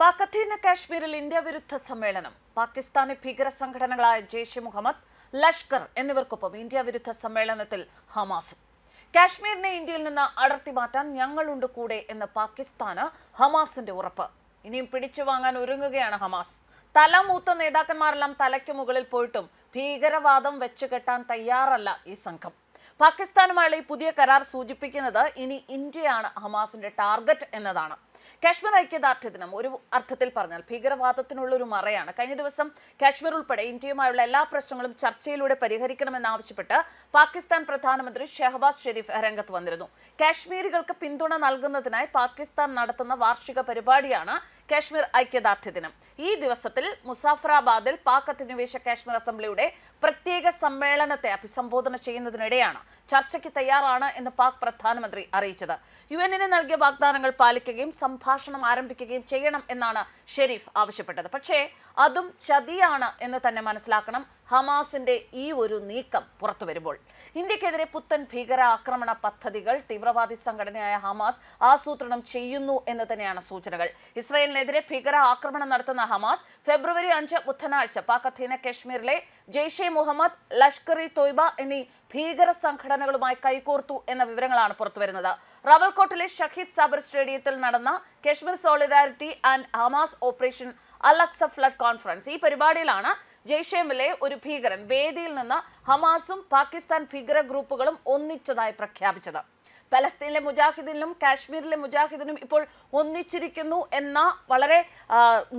പാക് അധീന കാശ്മീരിൽ ഇന്ത്യ വിരുദ്ധ സമ്മേളനം. പാകിസ്ഥാനി ഭീകര സംഘടനകളായ ജെയ്ഷെ മുഹമ്മദ് ലഷ്കർ എന്നിവർക്കൊപ്പം ഇന്ത്യ വിരുദ്ധ സമ്മേളനത്തിൽ ഹമാസും. കാശ്മീരിനെ ഇന്ത്യയിൽ നിന്ന് അടർത്തി മാറ്റാൻ ഞങ്ങളുണ്ട് കൂടെ എന്ന് പാകിസ്ഥാന് ഹമാസിന്റെ ഉറപ്പ്. ഇനിയും പിടിച്ചു വാങ്ങാൻ ഒരുങ്ങുകയാണ് ഹമാസ്. തല മൂത്ത നേതാക്കന്മാരെല്ലാം തലയ്ക്ക് മുകളിൽ പോയിട്ടും ഭീകരവാദം വെച്ച് കെട്ടാൻ തയ്യാറല്ല ഈ സംഘം. പാകിസ്ഥാനുമായുള്ള ഈ പുതിയ കരാർ സൂചിപ്പിക്കുന്നത് ഇനി ഇന്ത്യയാണ് ഹമാസിന്റെ ടാർഗറ്റ് എന്നതാണ്. കാശ്മീർ ഐക്യദാർഢ്യ ദിനം ഒരു അർത്ഥത്തിൽ പറഞ്ഞാൽ ഭീകരവാദത്തിനുള്ള ഒരു മറയാണ്. കഴിഞ്ഞ ദിവസം കാശ്മീർ ഉൾപ്പെടെ ഇന്ത്യയുമായുള്ള എല്ലാ പ്രശ്നങ്ങളും ചർച്ചയിലൂടെ പരിഹരിക്കണമെന്നാവശ്യപ്പെട്ട് പാകിസ്ഥാൻ പ്രധാനമന്ത്രി ഷെഹബാസ് ഷെരീഫ് രംഗത്ത് വന്നിരുന്നു. കാശ്മീരികൾക്ക് പിന്തുണ നൽകുന്നതിനായി പാകിസ്ഥാൻ നടത്തുന്ന വാർഷിക പരിപാടിയാണ് കാശ്മീർ ഐക്യദാർഢ്യ ദിനം ഈ ദിവസത്തിൽ മുസാഫറാബാദിൽ പാക് അധിനിവേശ കാശ്മീർ അസംബ്ലിയുടെ പ്രത്യേക സമ്മേളനത്തെ അഭിസംബോധന ചെയ്യുന്നതിനിടെയാണ് ചർച്ചയ്ക്ക് തയ്യാറാണ് എന്ന് പാക് പ്രധാനമന്ത്രി അറിയിച്ചത്. യു എന്നിന് നൽകിയ വാഗ്ദാനങ്ങൾ പാലിക്കുകയും സംഭാഷണം ആരംഭിക്കുകയും ചെയ്യണം എന്നാണ് ഷെരീഫ് ആവശ്യപ്പെട്ടത്. പക്ഷേ അതും ചതിയാണ് എന്ന് തന്നെ മനസ്സിലാക്കണം ഹമാസിന്റെ ഈ ഒരു നീക്കം പുറത്തു വരുമ്പോൾ. ഇന്ത്യക്കെതിരെ പുത്തൻ ഭീകര ആക്രമണ പദ്ധതികൾ തീവ്രവാദി സംഘടനയായ ഹമാസ് ആസൂത്രണം ചെയ്യുന്നു എന്ന് തന്നെയാണ് സൂചനകൾ. ഇസ്രയേലിനെതിരെ ഭീകര ആക്രമണം നടത്തുന്ന ഹമാസ് ഫെബ്രുവരി അഞ്ച് ബുധനാഴ്ച പാക് അധീന കശ്മീരിലെ ജെയ്ഷെ മുഹമ്മദ് ലഷ്കർ ഇ തോയ്ബ എന്നീ ഭീകര സംഘടനകളുമായി കൈകോർത്തു എന്ന വിവരങ്ങളാണ് പുറത്തുവരുന്നത് റവൽകോട്ടിലെ ഷഹീദ് സാബർ സ്റ്റേഡിയത്തിൽ നടന്ന Kashmir solidarity and Hamas operation Al Aqsa flood conference. ഈ പരിപാടിയിലാണ് ജെയ്ഷെമിലെ ഒരു ഭീകരൻ വേദിയിൽ നിന്ന് ഹമാസും പാകിസ്ഥാൻ ഭീകര ഗ്രൂപ്പുകളും ഒന്നിച്ചതായി പ്രഖ്യാപിച്ചത്. പലസ്തീനിലെ മുജാഹിദിനും കാശ്മീരിലെ മുജാഹിദിനും ഇപ്പോൾ ഒന്നിച്ചിരിക്കുന്നു എന്ന വളരെ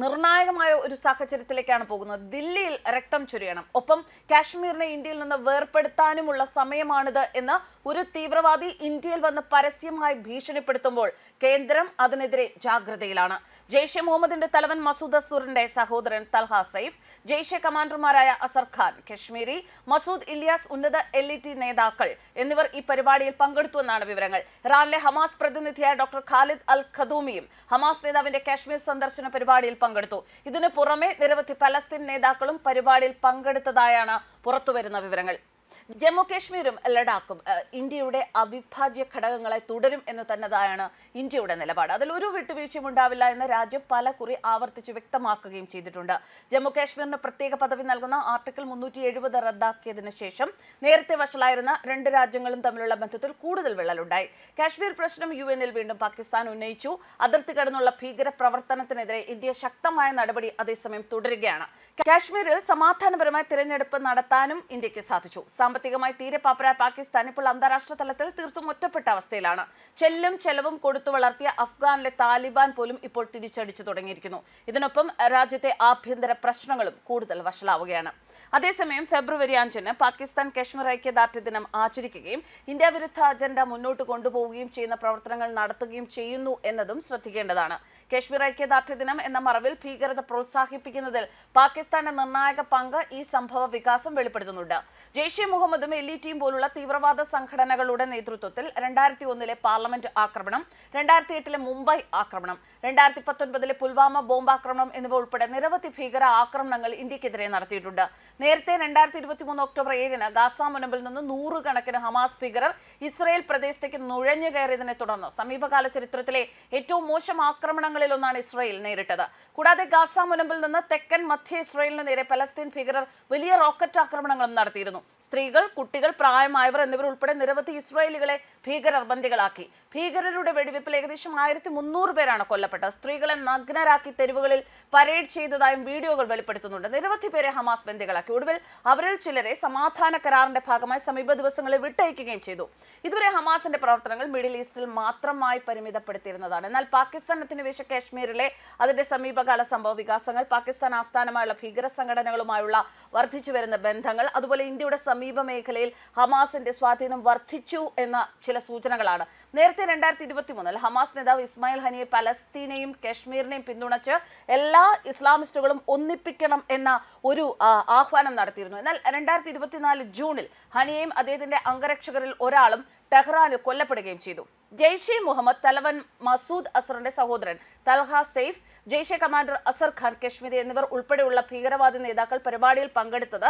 നിർണായകമായ ഒരു സാഹചര്യത്തിലേക്കാണ് പോകുന്നത്. ദില്ലിയിൽ രക്തം ചൊരിയണം. ഒപ്പം കാശ്മീരിനെ ഇന്ത്യയിൽ നിന്ന് വേർപെടുത്താനുമുള്ള സമയമാണിത് എന്ന് ഒരു തീവ്രവാദി ഇന്ത്യയിൽ വന്ന് പരസ്യമായി ഭീഷണിപ്പെടുത്തുമ്പോൾ കേന്ദ്രം അതിനെതിരെ ജാഗ്രതയിലാണ്. ജെയ്ഷെ മുഹമ്മദിന്റെ തലവൻ മസൂദ് അസൂറിന്റെ സഹോദരൻ തൽഹ സൈഫ് ജെയ്ഷെ കമാൻഡർമാരായ അസർ ഖാൻ കശ്മീരി മസൂദ് ഇലിയാസ് ഉന്നത എൽ നേതാക്കൾ എന്നിവർ ഈ പരിപാടിയിൽ പങ്കെടുത്തുവെന്നാണ് വിവരങ്ങൾ. ഇറാനിലെ ഹമാസ് പ്രതിനിധിയായ ഡോക്ടർ ഖാലിദ് അൽ ഖദൂമിയും ഹമാസ് നേതാവിന്റെ കാശ്മീർ സന്ദർശന പരിപാടിയിൽ പങ്കെടുത്തു. ഇതിനു പുറമെ നിരവധി പലസ്തീൻ നേതാക്കളും പരിപാടിയിൽ പങ്കെടുത്തതായാണ് പുറത്തുവരുന്ന വിവരങ്ങൾ. ജമ്മു കാശ്മീരും ലഡാക്കും ഇന്ത്യയുടെ അവിഭാജ്യ ഘടകങ്ങളെ തുടരും എന്ന് തന്നതാണ് ഇന്ത്യയുടെ നിലപാട്. അതിൽ ഒരു വിട്ടുവീഴ്ചയും ഉണ്ടാവില്ല എന്ന് രാജ്യം പല കുറി ആവർത്തിച്ച് വ്യക്തമാക്കുകയും ചെയ്തിട്ടുണ്ട്. ജമ്മു കാശ്മീരിന് പ്രത്യേക പദവി നൽകുന്ന ആർട്ടിക്കിൾ മുന്നൂറ്റി എഴുപത് റദ്ദാക്കിയതിന് ശേഷം നേരത്തെ വഷളായിരുന്ന രണ്ട് രാജ്യങ്ങളും തമ്മിലുള്ള ബന്ധത്തിൽ കൂടുതൽ വിള്ളലുണ്ടായി. കാശ്മീർ പ്രശ്നം യു എനിൽ വീണ്ടും പാകിസ്ഥാൻ ഉന്നയിച്ചു. അതിർത്തി കടന്നുള്ള ഭീകര പ്രവർത്തനത്തിനെതിരെ ഇന്ത്യ ശക്തമായ നടപടി അതേസമയം തുടരുകയാണ്. കാശ്മീരിൽ സമാധാനപരമായ തിരഞ്ഞെടുപ്പ് നടത്താനും ഇന്ത്യയ്ക്ക് സാധിച്ചു. സാമ്പത്തികമായി തീരെ പാപ്പരായ പാകിസ്ഥാൻ ഇപ്പോൾ അന്താരാഷ്ട്ര തലത്തിൽ തീർത്തും ഒറ്റപ്പെട്ട അവസ്ഥയിലാണ്. ചെല്ലും ചെലവും കൊടുത്തു വളർത്തിയ അഫ്ഗാനിലെ താലിബാൻ പോലും ഇപ്പോൾ തിരിച്ചടിച്ചു തുടങ്ങിയിരിക്കുന്നു. ഇതിനൊപ്പം രാജ്യത്തെ ആഭ്യന്തര പ്രശ്നങ്ങളും കൂടുതൽ വഷളാവുകയാണ്. അതേസമയം ഫെബ്രുവരി അഞ്ചിന് പാകിസ്ഥാൻ കശ്മീർ ഐക്യദാർഢ്യ ദിനം ആചരിക്കുകയും ഇന്ത്യ വിരുദ്ധ അജണ്ട മുന്നോട്ട് കൊണ്ടുപോവുകയും ചെയ്യുന്ന പ്രവർത്തനങ്ങൾ നടത്തുകയും ചെയ്യുന്നു എന്നതും ശ്രദ്ധിക്കേണ്ടതാണ്. കശ്മീർ ഐക്യദാർഢ്യ ദിനം എന്ന മറവിൽ ഭീകരത പ്രോത്സാഹിപ്പിക്കുന്നതിൽ പാകിസ്ഥാന്റെ നിർണായക പങ്ക് ഈ സംഭവ വികാസം വെളിപ്പെടുത്തുന്നുണ്ട്. ജെയ്ഷെ മുഹമ്മദും എൽ ഇ ടിയും പോലുള്ള തീവ്രവാദ സംഘടനകളുടെ നേതൃത്വത്തിൽ രണ്ടായിരത്തി ഒന്നിലെ പാർലമെന്റ് ആക്രമണം രണ്ടായിരത്തി എട്ടിലെ മുംബൈ ആക്രമണം രണ്ടായിരത്തി പത്തൊൻപതിലെ പുൽവാമ ബോംബാക്രമണം എന്നിവ ഉൾപ്പെടെ നിരവധി ഭീകര ആക്രമണങ്ങൾ ഇന്ത്യക്കെതിരെ നടത്തിയിട്ടുണ്ട്. നേരത്തെ രണ്ടായിരത്തി ഇരുപത്തി മൂന്ന് ഒക്ടോബർ ഏഴിന് ഗാസ മുനമ്പിൽ നിന്ന് നൂറുകണക്കിന് ഹമാസ് ഭീകരർ ഇസ്രയേൽ പ്രദേശത്തേക്ക് നുഴഞ്ഞു കയറിയതിനെ തുടർന്ന് സമീപകാല ചരിത്രത്തിലെ ഏറ്റവും മോശം ആക്രമണങ്ങളിൽ ഒന്നാണ് ഇസ്രയേൽ നേരിട്ടത്. കൂടാതെ ഗാസ മുനമ്പിൽ നിന്ന് തെക്കൻ മധ്യ ഇസ്രയേലിന് നേരെ പലസ്തീൻ ഭീകരർ വലിയ റോക്കറ്റ് ആക്രമണങ്ങളും നടത്തിയിരുന്നു. സ്ത്രീകൾ കുട്ടികൾ പ്രായമായവർ എന്നിവർ ഉൾപ്പെടെ നിരവധി ഇസ്രായേലികളെ ഭീകരർ ബന്ദികളാക്കി ഭീകരരുടെ വെടിവെപ്പിൽ ഏകദേശം ആയിരത്തി മുന്നൂറ് പേരാണ് കൊല്ലപ്പെട്ടത്. സ്ത്രീകളെ നഗ്നരാക്കി തെരുവുകളിൽ പരേഡ് ചെയ്തതായും വീഡിയോകൾ വെളിപ്പെടുത്തുന്നുണ്ട്. നിരവധി പേരെ ഹമാസ് ബന്ദികളാക്കി. ഒടുവിൽ അവരിൽ ചിലരെ സമാധാന കരാറിന്റെ ഭാഗമായി സമീപ ദിവസങ്ങളിൽ വിട്ടയക്കുകയും ചെയ്തു. ഇതുവരെ ഹമാസിന്റെ പ്രവർത്തനങ്ങൾ മിഡിൽ ഈസ്റ്റിൽ മാത്രമായി പരിമിതപ്പെടുത്തിയിരുന്നതാണ്. എന്നാൽ പാകിസ്ഥാൻ അധിനിവേശ കാശ്മീരിലെ അതിന്റെ സമീപകാല സംഭവ വികാസങ്ങൾ പാകിസ്ഥാൻ ആസ്ഥാനമായുള്ള ഭീകര സംഘടനകളുമായുള്ള വർദ്ധിച്ചു വരുന്ന ബന്ധങ്ങൾ അതുപോലെ ഇന്ത്യയുടെ സമീപ മേഖലയിൽ ഹമാസിന്റെ സ്വാധീനം വർദ്ധിച്ചു എന്ന ചില സൂചനകളാണ്. നേരത്തെ രണ്ടായിരത്തി ഇരുപത്തി മൂന്നിൽ ഹമാസ് നേതാവ് ഇസ്മായിൽ ഹനിയെ പലസ്തീനെയും കശ്മീരിനെയും പിന്തുണച്ച് എല്ലാ ഇസ്ലാമിസ്റ്റുകളും ഒന്നിപ്പിക്കണം എന്ന ഒരു ആഹ്വാനം നടത്തിയിരുന്നു. എന്നാൽ രണ്ടായിരത്തി ഇരുപത്തിനാല് ജൂണിൽ ഹനിയെയും അദ്ദേഹത്തിന്റെ അംഗരക്ഷകരിൽ ഒരാളും ടെഹ്റാനിൽ കൊല്ലപ്പെടുകയും ചെയ്തു. ജെയ്ഷെ മുഹമ്മദ് തലവൻ മസൂദ് അസറിന്റെ സഹോദരൻ തൽഹ സെയ്ഫ് ജെയ്ഷെ കമാൻഡർ അസർ ഖാൻ കശ്മീരി എന്നിവർ ഉൾപ്പെടെയുള്ള ഭീകരവാദി നേതാക്കൾ പരിപാടിയിൽ പങ്കെടുത്തത്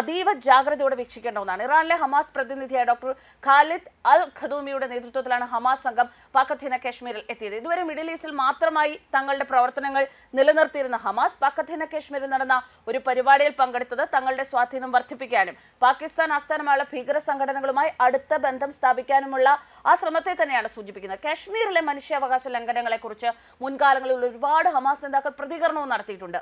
അതീവ ജാഗ്രതയോടെ വീക്ഷിക്കേണ്ട ഒന്നാണ്. ഇറാനിലെ ഹമാസ് പ്രതിനിധിയായ ഡോക്ടർ ഖാലിദ് അൽ ഖദൂമിയുടെ നേതൃത്വത്തിലാണ് ഹമാസ് സംഘം പാക് അധീന കശ്മീരിൽ എത്തിയത്. ഇതുവരെ മിഡിൽ ഈസ്റ്റിൽ മാത്രമായി തങ്ങളുടെ പ്രവർത്തനങ്ങൾ നിലനിർത്തിയിരുന്ന ഹമാസ് പാക് അധീന കശ്മീരിൽ നടന്ന ഒരു പരിപാടിയിൽ പങ്കെടുത്തത് തങ്ങളുടെ സ്വാധീനം വർദ്ധിപ്പിക്കാനും പാകിസ്ഥാൻ ആസ്ഥാനമായുള്ള ഭീകര സംഘടനകളുമായി അടുത്ത ബന്ധം സ്ഥാപിക്കാനുമുള്ള ആ ശ്രമത്തെ തന്നെയാണ് സൂചിപ്പിക്കുന്നത്. കാശ്മീരിലെ മനുഷ്യാവകാശ ലംഘനങ്ങളെക്കുറിച്ച് മുൻകാലങ്ങളിൽ ഒരുപാട് ഹമാസ് നേതാക്കൾ പ്രതികരണവും നടത്തിയിട്ടുണ്ട്.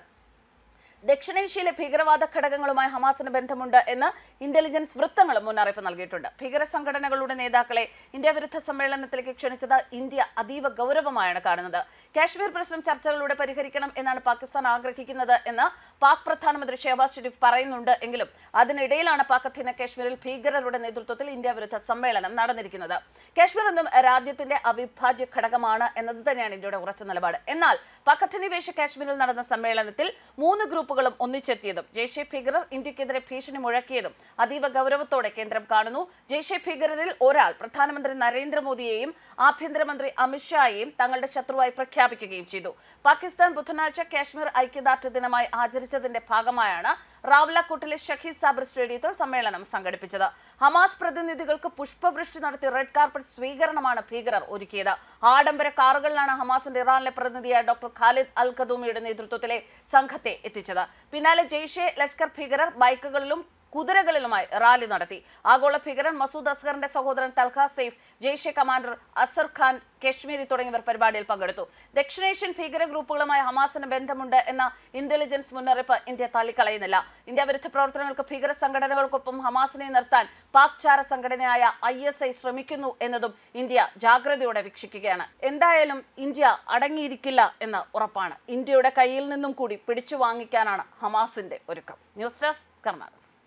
ദക്ഷിണേഷ്യയിലെ ഭീകരവാദ ഘടകങ്ങളുമായി ഹമാസിന് ബന്ധമുണ്ട് എന്ന് ഇന്റലിജൻസ് വൃത്തങ്ങളും മുന്നറിയിപ്പ് നൽകിയിട്ടുണ്ട്. ഭീകര സംഘടനകളുടെ നേതാക്കളെ ഇന്ത്യ വിരുദ്ധ സമ്മേളനത്തിലേക്ക് ക്ഷണിച്ചത് ഇന്ത്യ അതീവ ഗൗരവമായാണ് കാണുന്നത്. കാശ്മീർ പ്രശ്നം ചർച്ചകളിലൂടെ പരിഹരിക്കണം എന്നാണ് പാകിസ്ഥാൻ ആഗ്രഹിക്കുന്നത് എന്ന് പാക് പ്രധാനമന്ത്രി ഷെഹബാസ് ഷെരീഫ് പറയുന്നുണ്ട് എങ്കിലും അതിനിടയിലാണ് പാക് അധീന കാശ്മീരിൽ ഭീകരരുടെ നേതൃത്വത്തിൽ ഇന്ത്യ വിരുദ്ധ സമ്മേളനം നടന്നിരിക്കുന്നത്. കാശ്മീർ എന്നും രാജ്യത്തിന്റെ അവിഭാജ്യ ഘടകമാണ് എന്നത് തന്നെയാണ് ഇന്ത്യയുടെ ഉറച്ച നിലപാട്. എന്നാൽ പാക് അധിനിവേശ കാശ്മീരിൽ നടന്ന സമ്മേളനത്തിൽ മൂന്ന് ഗ്രൂപ്പുകളും ഒന്നിച്ചെത്തിയതും. ജെയ്ഷെ ഭീകരർ ഇന്ത്യക്കെതിരെ ഭീഷണി മുഴക്കിയതും അതീവ ഗൗരവത്തോടെ കേന്ദ്രം കാണുന്നു. ജെയ്ഷെ ഭീകരരിൽ ഒരാൾ പ്രധാനമന്ത്രി നരേന്ദ്രമോദിയെയും ആഭ്യന്തരമന്ത്രി അമിത്ഷായെയും തങ്ങളുടെ ശത്രുവായി പ്രഖ്യാപിക്കുകയും ചെയ്തു. പാകിസ്ഥാൻ ബുധനാഴ്ച കാശ്മീർ ഐക്യദാർഢ്യ ദിനമായി ആചരിച്ചതിന്റെ ഭാഗമായാണ് റാവലക്കോട്ടിലെ ഷഹീദ് സാബർ സ്റ്റേഡിയത്തിൽ സമ്മേളനം സംഘടിപ്പിച്ചത്. ഹമാസ് പ്രതിനിധികൾക്ക് പുഷ്പവൃഷ്ടി നടത്തി റെഡ് കാർപ്പറ്റ് സ്വീകരണമാണ് ഭീകരർ ഒരുക്കിയത്. ആഡംബര കാറുകളിലാണ് ഹമാസിന്റെ ഇറാനിലെ പ്രതിനിധിയായ ഡോക്ടർ ഖാലിദ് അൽ ഖദൂമിയുടെ നേതൃത്വത്തിലെ സംഘത്തെ എത്തിച്ചത്. പിന്നാലെ ജെയ്ഷെ ലഷ്കർ ഭീകരർ ബൈക്കുകളിലും കുതിരകളിലുമായി റാലി നടത്തി. ആഗോള ഭീകരൻ മസൂദ് അസ്ഗറിന്റെ സഹോദരൻ തൽഖ സെയ്ഫ് ജെയ്ഷെ കമാൻഡർ അസർ ഖാൻ കശ്മീരി തുടങ്ങിയവർ പരിപാടിയിൽ പങ്കെടുത്തു. ദക്ഷിണേഷ്യൻ ഭീകര ഗ്രൂപ്പുകളുമായി ഹമാസിന് ബന്ധമുണ്ട് എന്ന ഇന്റലിജൻസ് മുന്നറിയിപ്പ് ഇന്ത്യ തള്ളിക്കളയുന്നില്ല. ഇന്ത്യ വിരുദ്ധ പ്രവർത്തനങ്ങൾക്ക് ഭീകര സംഘടനകൾക്കൊപ്പം ഹമാസിനെ നിർത്താൻ പാക് ചാര സംഘടനയായ ഐ എസ് ഐ ശ്രമിക്കുന്നു എന്നതും ഇന്ത്യ ജാഗ്രതയോടെ വീക്ഷിക്കുകയാണ്. എന്തായാലും ഇന്ത്യ അടങ്ങിയിരിക്കില്ല എന്ന് ഉറപ്പാണ്. ഇന്ത്യയുടെ കയ്യിൽ നിന്നും കൂടി പിടിച്ചു വാങ്ങിക്കാനാണ് ഹമാസിന്റെ ഒരുക്കം. News desk Karnataka